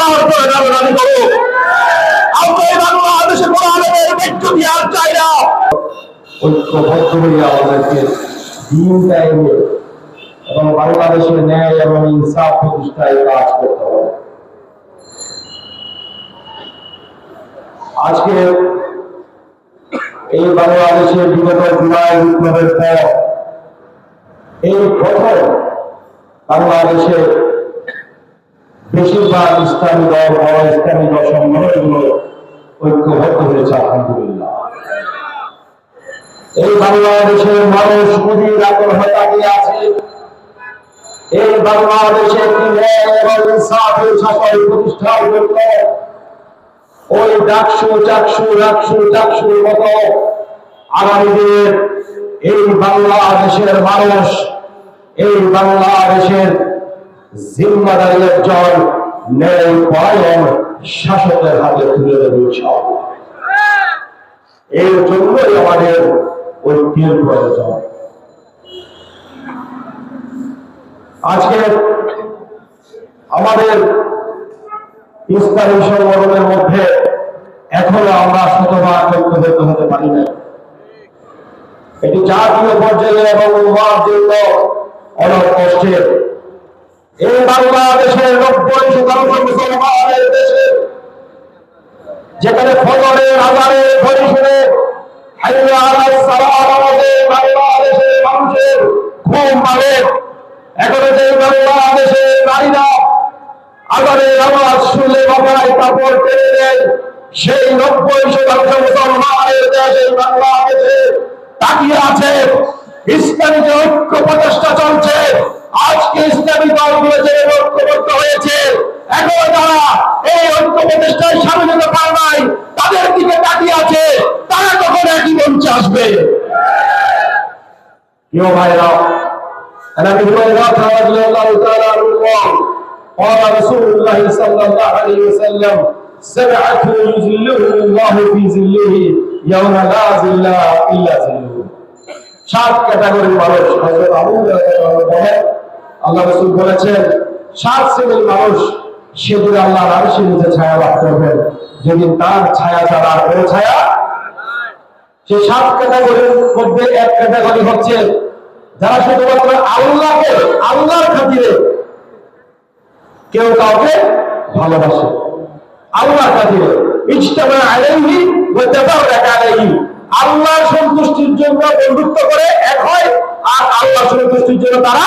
করার আমরা এই বাংলাদেশে কোনো আলমের মৃত্যু আর চাই না। আমাদেরকে দিন এবং বাংলাদেশের ন্যায় এবং ইনসাফ প্রতিষ্ঠায় কাজ করতে হবে। আজকে এই বাংলাদেশের বিগত জুলাই বিপ্লবের পর এই প্রথম বাংলাদেশে বেশিরভাগ ইসলামী দল বড় ইসলামী দল সংগঠনগুলো ঐক্যবদ্ধ হয়েছে, আলহামদুলিল্লাহ। এই বাংলাদেশের মানুষ আছে। এই ওই ডাকসু, চাকসু, রাকসু চাকসুর মতো আগামী এই বাংলাদেশের মানুষ, এই বাংলাদেশের জিম্মাদারি একজন ন্যায় পরায়ণ শাসকের হাতে তুলে দেবে এর জন্যই আমাদের ঐক্যের প্রয়োজন। আজকে আমাদের ইসলামী সংগঠনের মধ্যে এখনও আমরা শতভাগ ঐক্যবদ্ধ হতে পারি না এটি জাতীয় পর্যায়ে এবং জন্য অনেক কষ্টের এই বাংলাদেশের নব্বই শতাংশ মুসলমানের দেশে, যেখানে ফজরের শুনে নারীরা আজারে আওয়াজ শুনলে বাবায় কাপড় দেয় সেই নব্বই শতাংশ মুসলমানের দেশ, এই বাংলাদেশে তাকিয়ে আছে। ইসলামী ঐক্য প্রচেষ্টা চলছে আজকে ইসলামী দলগুলো যে ঐক্যবদ্ধ হয়েছে এখনো যারা এই ঐক্য প্রচেষ্টায় সামিল হতে পারে নাই তাদের দিকে তাকিয়ে আছে তারা কখন একই মঞ্চে আসবে কেউ ভাইরা عن ابي هريره رضي الله تعالى عنه قال قال رسول الله صلى الله عليه وسلم سبعه يذلهم الله في ظله يوم لا ظل الا ظله সাত ক্যাটাগরির মানুষ হযরত আবু হুরায়রা বলেন আল্লাহ রাসূল বলেছেন, সাত শ্রেণির মানুষ সেদিন আল্লাহর আরশের নিচে ছায়া লাভ করবেন যেদিন তার ছায়া আর কোনো ছায়া সেই সাত ক্যাটাগরির মধ্যে এক ক্যাটাগরি হচ্ছে, যারা শুধুমাত্র আল্লাহকে, আল্লাহর খাতিরে কেউ কাউকে ভালোবাসে। আল্লাহর খাতিরে। ইজতামা আলাইহি ওয়া তাবারাকা আলাইহি। আল্লাহর সন্তুষ্টির জন্য বন্ধুত্ব করে এক হয়, আর আল্লাহর সন্তুষ্টির জন্য তারা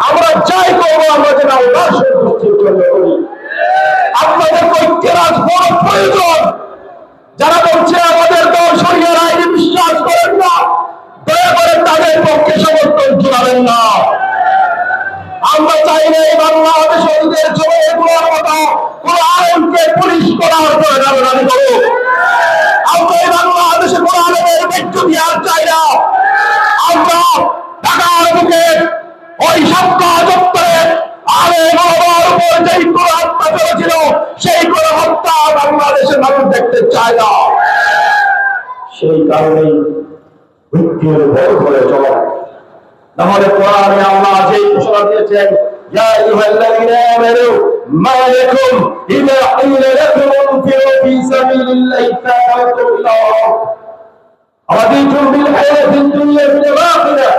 আমরা যাই করব আমরা যেন আপনাদের ঐক্যের আজ বড় প্রয়োজন। যারা বলছে আমাদের দল সরিয়ে আইনে বিশ্বাস করেন না দয়া করে তাদের পক্ষে সমর্থন জানাবেন না আমরা চাই না এই বাংলাদেশ ওদের জন্য এগুলোর মতো কোন আইনকে পুলিশ করার প্রয়োজন দাবি করুক আমরা এই বাংলাদেশে কোন আলমের মৃত্যু আর চাই না আমরা ঢাকার বুকে ওই সপ্তাহ দপ্তরে আরে বাবার উপর যেই কোন হত্যা চলেছিল সেই কোন হত্যা বাংলাদেশের মানুষ দেখতে চায় না সেই কারণেই ঐক্যের বড় করে চলা তাহলে কোরআনে আল্লাহ যেই ঘোষণা দিয়েছেন يا أيها الذين آمنوا ما لكم إذا قيل لكم انفروا في سبيل الله ثاقلتم إلى الأرض رضيتم بالحياة الدنيا في الآخرة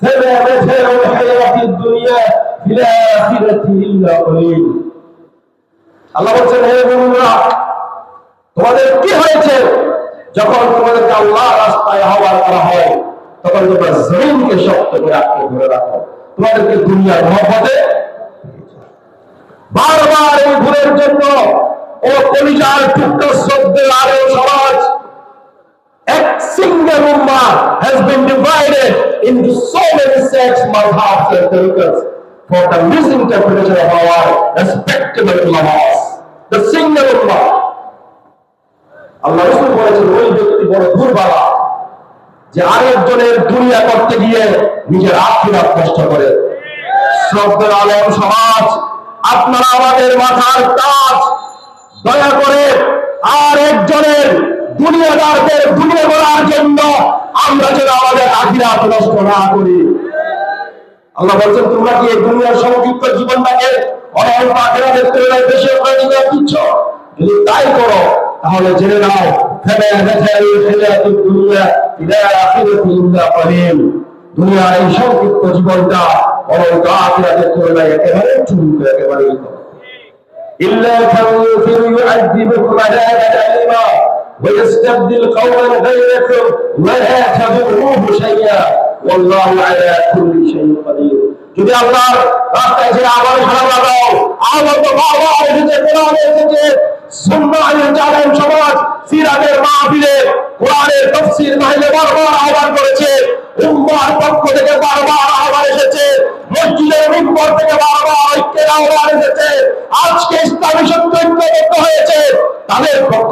فما متاع الحياة الدنيا في الآخرة إلا قليل আল্লাহ বলছেন হে বন্ধুরা তোমাদের কি হয়েছে যখন তোমাদেরকে আল্লাহ রাস্তায় আহ্বান করা হয় তখন তোমরা জমিনকে শক্ত করে আঁকড়ে ধরে রাখো তোমাদেরকে দুনিয়ার মহব্বতে বারবার এই ভুলের জন্য ও কলিজার টুকরো শব্দের আরো সমাজ এক single ummah has been divided into so many sects, madhabs and tariqas for the misinterpretation of our respectable ulamas. The single উম্মাহ আল্লাহ রসুল বলেছেন ওই ব্যক্তি বড় দুর্বালা যে আরেকজনের দুনিয়া করতে গিয়ে নিজের আত্মীয় নষ্ট করে শ্রদ্ধের আলম সমাজ আপনারা আমাদের মাথার কাজ দয়া করে আর একজনের দুনিয়াদারদের দুনিয়া করার জন্য আমরা যেন আমাদের আখিরাত নষ্ট না করি আল্লাহ বলছেন তোমরা কি এই দুনিয়ার সংক্ষিপ্ত জীবনটাকে অনন্ত আখিরাতের তুলনায় বেশি প্রয়োজন দিচ্ছ যদি তাই করো তাহলে জেনে নাও ফেলে ফেলে ফেলে দুনিয়া ইলা আখিরাতি ইল্লা কলিল দুনিয়ার এই সংক্ষিপ্ত জীবনটা অনন্ত আখিরাতের তুলনায় একেবারে চুল একেবারে إلا تنفر يعذبكم عذابا أليما ويستبدل قوما غيركم ولا تضروه شيئا والله على كل شيء قدير যদি আল্লাহর রাস্তায় যে আবার ভালো লাগাও আবার তো বাবা এসেছে কোরআনে এসেছে সুন্নাহের জালেম সমাজ সিরাতের মাহফিলে কোরআনের তাফসীর মাহফিলে বারবার আহ্বান করেছে উম্মার পক্ষ থেকে বারবার আহ্বান এসেছে মসজিদের মিম্বর থেকে বারবার ঐক্যের আহ্বান এসেছে আজকে ইসলামী সত্য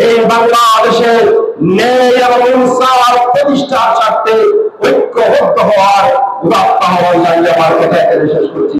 এই বাংলাদেশের ন্যায় এবং ইনসাফ প্রতিষ্ঠার স্বার্থে ঐক্যবদ্ধ হওয়ার উদাত্ত হওয়ার জায়গা আমার কথা এখানে শেষ করছি।